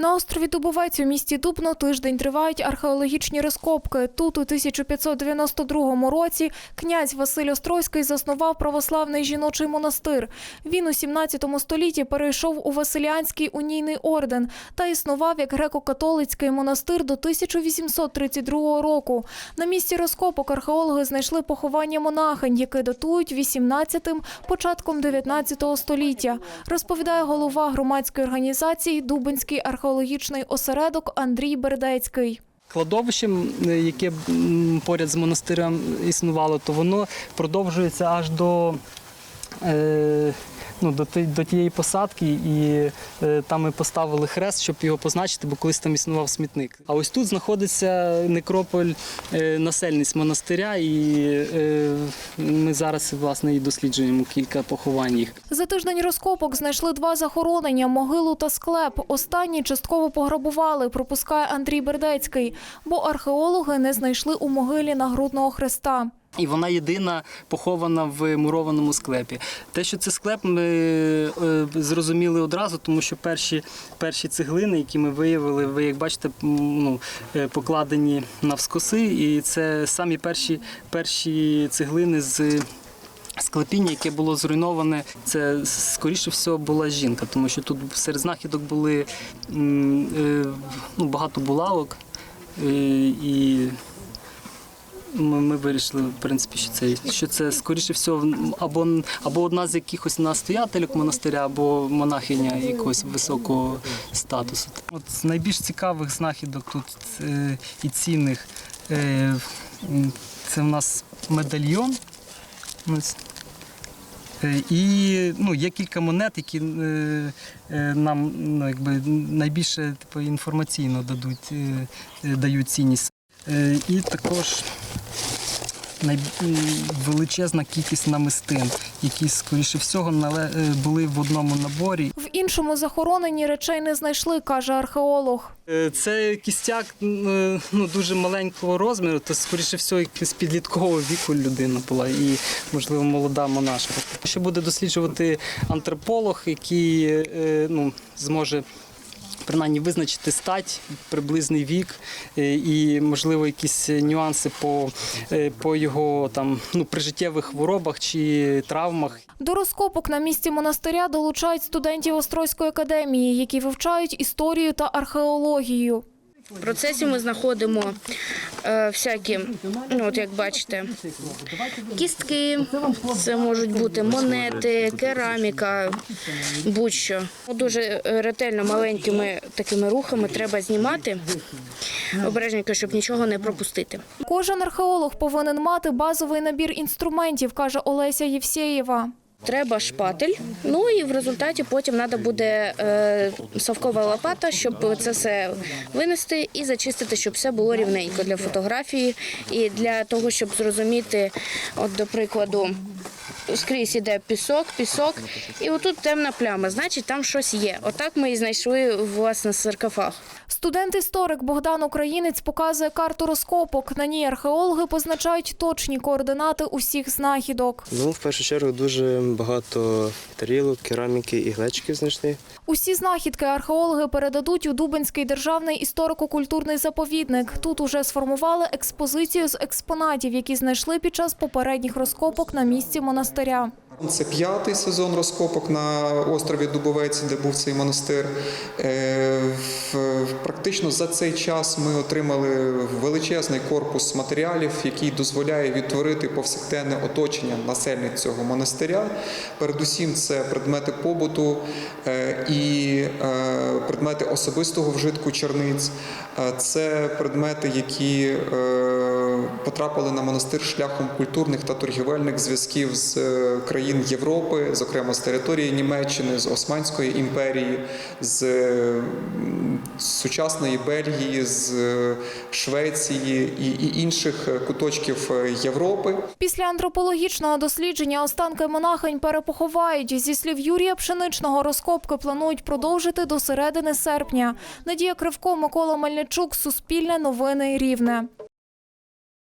На острові Дубовець у місті Дубно тиждень тривають археологічні розкопки. Тут у 1592 році князь Василь Острозький заснував православний жіночий монастир. Він у 17 столітті перейшов у Василіанський унійний орден та існував як греко-католицький монастир до 1832 року. На місці розкопок археологи знайшли поховання монахинь, яке датують 18-м, початком 19 століття. Розповідає голова громадської організації Дубинський археологічний осередок Андрій Бердецький. Кладовищем, е, яке поряд з монастирем існувало, то воно продовжується аж до, е, ну, до, до тієї посадки, і е, там ми поставили хрест, щоб його позначити, бо колись там існував смітник. А ось тут знаходиться некрополь е, насельниць монастиря, і е, ми зараз власне і досліджуємо кілька поховань їх. За тиждень розкопок знайшли два захоронення могилу та склеп. Останні частково пограбували, пропускає Андрій Бердецький, бо археологи не знайшли у могилі нагрудного хреста. І вона єдина похована в мурованому склепі. Те, що це склеп, ми е, зрозуміли одразу, тому що перші, перші цеглини, які ми виявили, ви як бачите, ну, е, покладені навскоси, і це самі перші, перші цеглини з. Склепіння, яке було зруйноване, це скоріше всього була жінка, тому що тут серед знахідок були е, ну, багато булавок, і ми, ми вирішили, в принципі, що це, що це скоріше всього або, або одна з якихось настоятелів монастиря, або монахиня якогось високого статусу. От з найбільш цікавих знахідок тут е, і цінних е, це в нас медальйон. Е, І ну, є кілька монет, які е, е, нам ну, якби, найбільше типу, інформаційно дадуть, е, е, дають цінність. Е, І також величезна кількість намистин, які, скоріше всього, е, були в одному наборі. В іншому захороненні речей не знайшли, каже археолог. Е, Це кістяк е, ну, дуже маленького розміру, то, скоріше всього, з підліткового віку людина була і, можливо, молода монашка. Ще буде досліджувати антрополог, який ну, зможе. Принаймні визначити стать, приблизний вік е, і, можливо, якісь нюанси по, е, по його там, ну, прижиттєвих хворобах чи травмах. До розкопок на місці монастиря долучають студентів Острозької академії, які вивчають історію та археологію. Процесі ми знаходимо е, всякі, ну от як бачите, кістки, це можуть бути монети, кераміка, будь-що. Дуже е, ретельно маленькими такими рухами треба знімати обережненько, щоб нічого не пропустити. Кожен археолог повинен мати базовий набір інструментів, каже Олеся Євсєєва. Треба шпатель, ну і в результаті потім треба буде е, совкова лопата, щоб це все винести і зачистити, щоб все було рівненько для фотографії і для того, щоб зрозуміти, от до прикладу, скрізь іде пісок, пісок, і отут темна пляма, значить там щось є. Отак ми і знайшли власне саркофаг. Студент-історик Богдан Українець показує карту розкопок. На ній археологи позначають точні координати усіх знахідок. Ну, в першу чергу, дуже багато тарілок, кераміки і глечиків знайшли. Усі знахідки археологи передадуть у Дубинський державний історико-культурний заповідник. Тут уже сформували експозицію з експонатів, які знайшли під час попередніх розкопок на місці монастиря. Це п'ятий сезон розкопок на острові Дубовець, де був цей монастир. Е, Практично за цей час ми отримали величезний корпус матеріалів, який дозволяє відтворити повсякденне оточення насельниць цього монастиря. Передусім, це предмети побуту е, і е, предмети особистого вжитку черниць. Це предмети, які потрапили на монастир шляхом культурних та торгівельних зв'язків з е, країн Європи, зокрема з території Німеччини, з Османської імперії, з е, сучасної Бельгії, з е, Швеції і, інших куточків Європи. Після антропологічного дослідження останки монахинь перепоховають. Зі слів Юрія Пшеничного, розкопки планують продовжити до середини серпня. Надія Кривко, Микола Мельничук, Суспільне новини Рівне.